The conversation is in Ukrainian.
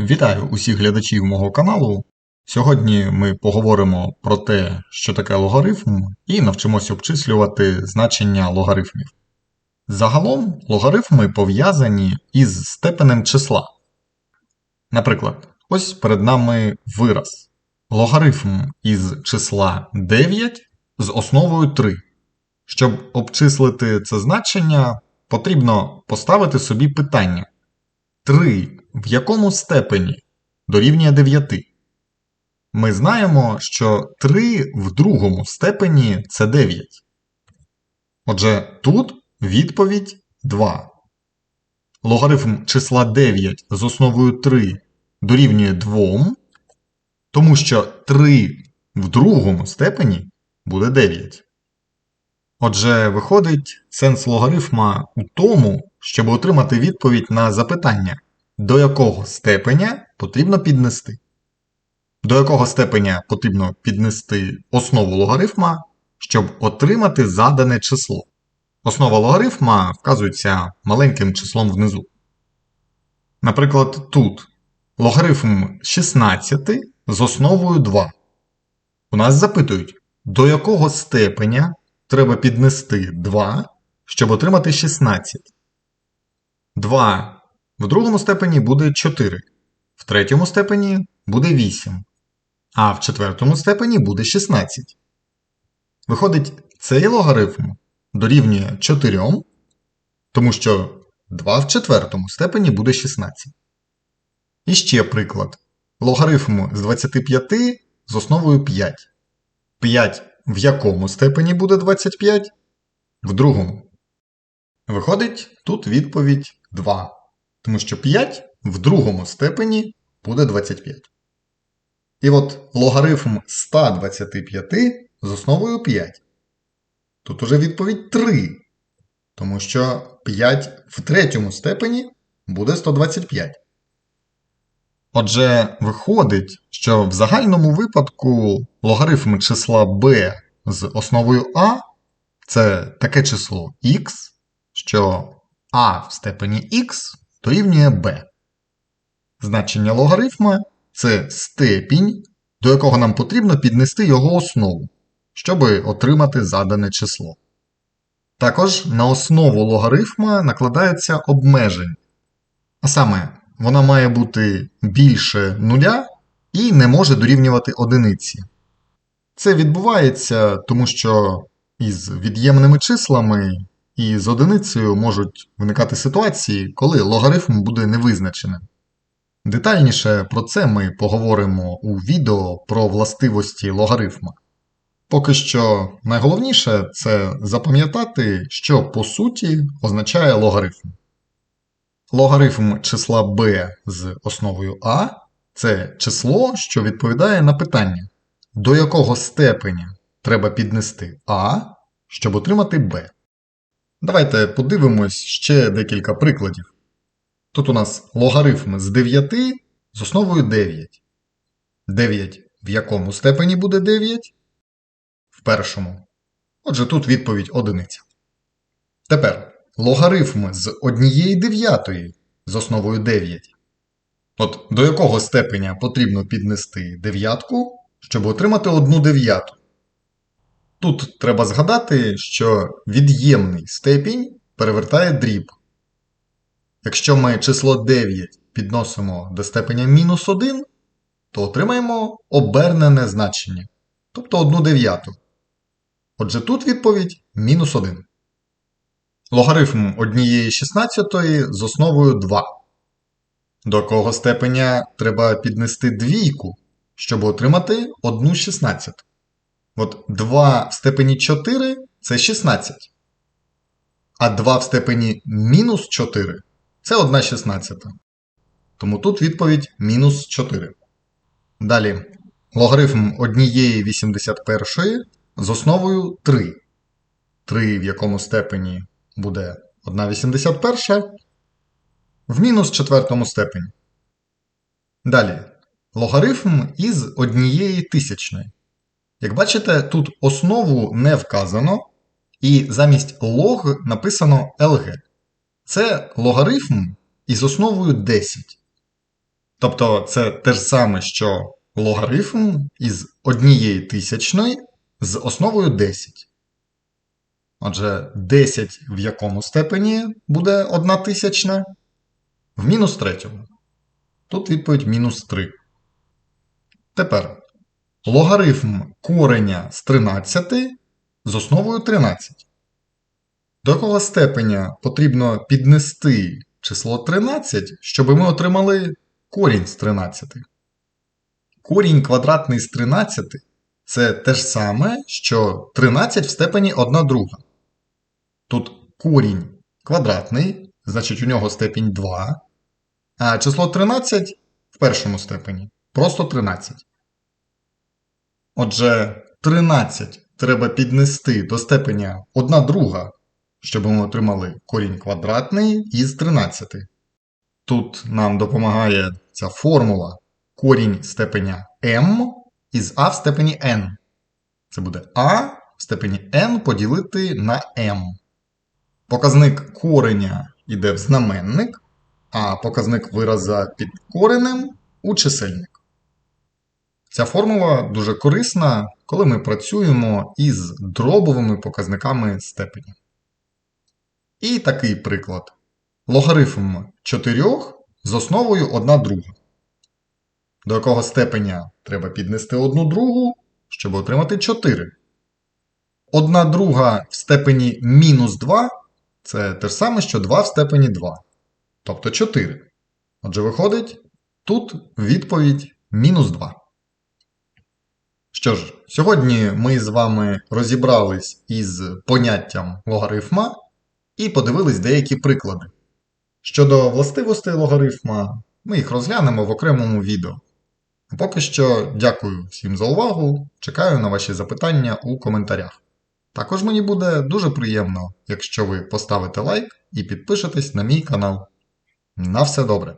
Вітаю усіх глядачів мого каналу. Сьогодні ми поговоримо про те, що таке логарифм, і навчимося обчислювати значення логарифмів. Загалом логарифми пов'язані із степенем числа. Наприклад, ось перед нами вираз. Логарифм із числа 9 з основою 3. Щоб обчислити це значення, потрібно поставити собі питання. 3 в якому степені дорівнює 9? Ми знаємо, що 3 в другому степені це 9. Отже, тут відповідь 2. Логарифм числа 9 з основою 3 дорівнює 2, тому що 3 в другому степені буде 9. Отже, виходить, сенс логарифма у тому, щоб отримати відповідь на запитання, до якого степеня потрібно піднести. До якого степеня потрібно піднести основу логарифма, щоб отримати задане число. Основа логарифма вказується маленьким числом внизу. Наприклад, тут логарифм 16 з основою 2. У нас запитують, до якого степеня треба піднести 2, щоб отримати 16. 2 в другому степені буде 4, в третьому степені буде 8, а в четвертому степені буде 16. Виходить, цей логарифм дорівнює 4, тому що 2 в четвертому степені буде 16. І ще приклад. Логарифм з 25 з основою 5. 5 в якому степені буде 25? В другому. Виходить, тут відповідь 2. Тому що 5 в другому степені буде 25. І от логарифм 125 з основою 5. Тут уже відповідь 3. Тому що 5 в третьому степені буде 125. Отже, виходить, що в загальному випадку логарифм числа b з основою a це таке число x, що a в степені x дорівнює b. Значення логарифма це степінь, до якого нам потрібно піднести його основу, щоб отримати задане число. Також на основу логарифма накладається обмежень. А саме, вона має бути більше нуля і не може дорівнювати одиниці. Це відбувається, тому що із від'ємними числами і з одиницею можуть виникати ситуації, коли логарифм буде невизначеним. Детальніше про це ми поговоримо у відео про властивості логарифма. Поки що найголовніше це запам'ятати, що по суті означає логарифм. Логарифм числа b з основою a це число, що відповідає на питання, до якого степеня треба піднести a, щоб отримати b. Давайте подивимось ще декілька прикладів. Тут у нас логарифм з 9 з основою 9. 9 в якому степені буде 9? В першому. Отже, тут відповідь одиниця. Тепер логарифм з 1 дев'ятої з основою 9. От до якого степеня потрібно піднести дев'ятку, щоб отримати 1 дев'яту? Тут треба згадати, що від'ємний степінь перевертає дріб. Якщо ми число 9 підносимо до степеня мінус 1, то отримаємо обернене значення, тобто 1 дев'яту. Отже, тут відповідь мінус 1. Логарифм 1 16 з основою 2. До якого степеня треба піднести двійку, щоб отримати 1 16. От 2 в степені 4 це 16. А 2 в степені мінус 4 це 1 16. Тому тут відповідь мінус 4. Далі. Логарифм 1 81 з основою 3. 3 в якому степені буде 1 81 в мінус четвертому степені. Далі. Логарифм із однієї тисячної. Як бачите, тут основу не вказано, і замість лог написано LG. Це логарифм із основою 10. Тобто це те ж саме, що логарифм із однієї тисячної з основою 10. Отже, 10 в якому степені буде одна тисячна? В мінус третьому. Тут відповідь мінус 3. Тепер логарифм кореня з 13 з основою 13. До якого степеня потрібно піднести число 13, щоб ми отримали корінь з 13? Корінь квадратний з 13 це те ж саме, що 13 в степені 1 друга. Тут корінь квадратний, значить у нього степінь 2, а число 13 в першому степені просто 13. Отже, 13 треба піднести до степеня 1 друга, щоб ми отримали корінь квадратний із 13. Тут нам допомагає ця формула корінь степеня m із а в степені n. Це буде а в степені n поділити на m. Показник кореня йде в знаменник, а показник вираза під коренем у чисельник. Ця формула дуже корисна, коли ми працюємо із дробовими показниками степені. І такий приклад. Логарифм 4 з основою 1 друга. До якого степеня треба піднести 1 другу, щоб отримати 4. 1 друга в степені мінус 2 це те ж саме, що 2 в степені 2. Тобто 4. Отже, виходить, тут відповідь мінус 2. Що ж, сьогодні ми з вами розібрались із поняттям логарифма і подивились деякі приклади. Щодо властивостей логарифма, ми їх розглянемо в окремому відео. А Поки що дякую всім за увагу, чекаю на ваші запитання у коментарях. Також мені буде дуже приємно, якщо ви поставите лайк і підпишетесь на мій канал. На все добре!